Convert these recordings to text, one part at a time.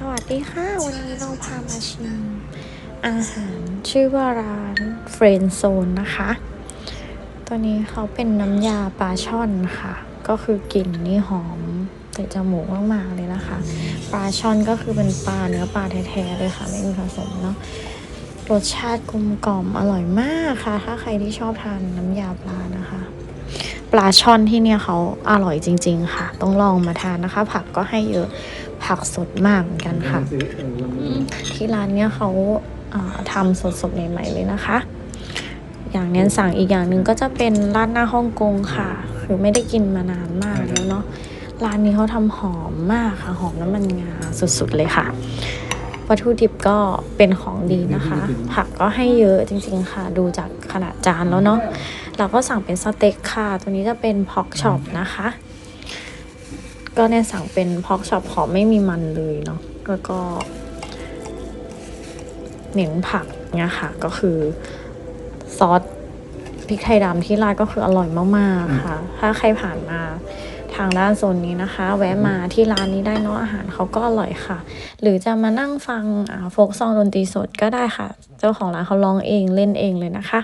สวัสดีค่ะ วันนี้เราพามาชิม อาหารชื่อว่าร้านเฟรนโซนนะคะ ตัวนี้เขาเป็นน้ำยาปลาช่อนค่ะ ก็คือกลิ่นนี่หอมเตะจมูกมากๆเลยนะคะ ปลาช่อนก็คือเป็นปลาเนื้อปลาแท้ๆเลยค่ะ ไม่มีผสมเนาะรสชาติกลมกล่อมอร่อยมากค่ะ ถ้าใครที่ชอบทานน้ำยาปลานะคะาช่อนที่เนี่ยเขาอร่อยจริง ๆ ค่ะ ต้องลองมาทานนะคะ ผักก็ให้เยอะผักสดมากเหมือนกันค่ะ ที่ร้านเนี้ยเขาอ่าทำสดๆใหม่ๆเลยนะคะ อย่างเนี้ยสั่งอีกอย่างหนึ่งก็จะเป็นร้านหน้าฮ่องกงค่ะ คือไม่ได้กินมานานมากแล้วเนาะร้านนี้เขาทำหอมมากค่ะ หอมน้ำมันงาสุดๆเลยค่ะ วัตถุดิบก็เป็นของดีนะคะ ผักก็ให้เยอะจริงๆค่ะ ดูจากขนาดจานแล้วเนาะเราก็สั่งเป็นสเต็กค่ะ ตัวนี้จะเป็นพอกช็อปนะคะ ก็เนี่ยสั่งเป็นพอกช็อปขอไม่มีมันเลยเนาะแล้วก็เน้นผักเนี่ยค่ะ ก็คือซอสพริกไทยดำที่ร้านก็คืออร่อยมากๆค่ะ ถ้าใครผ่านมา ทางด้านโซนนี้นะคะ แวะมาที่ร้านนี้ได้เนาะอาหารเขาก็อร่อยค่ะ หรือจะมานั่งฟังอ่าโฟกซองดนตรีสดก็ได้ค่ะ เจ้าของร้านเขาร้องเองเล่นเองเลยนะคะ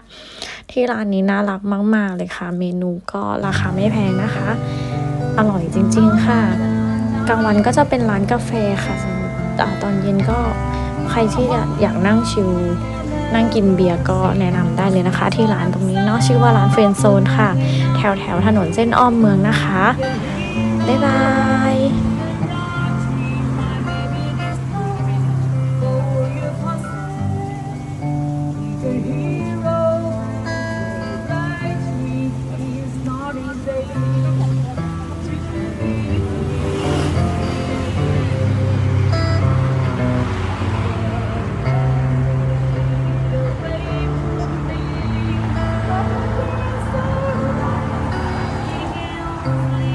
ที่ร้านนี้น่ารักมาก ๆ เลยค่ะ เมนูก็ราคาไม่แพงนะคะ อร่อยจริง ๆ ค่ะกลางวันก็จะเป็นร้านกาแฟค่ะสำหรับอ่าตอนเย็นก็ใครที่อยากอยากนั่งชิลนั่งกินเบียร์ก็แนะนำได้เลยนะคะ ที่ร้านตรงนี้เนาะชื่อว่าร้านเฟรนโซนค่ะ แถวแถวถนนเส้นอ้อมเมืองนะคะ บ๊ายบาย Thank.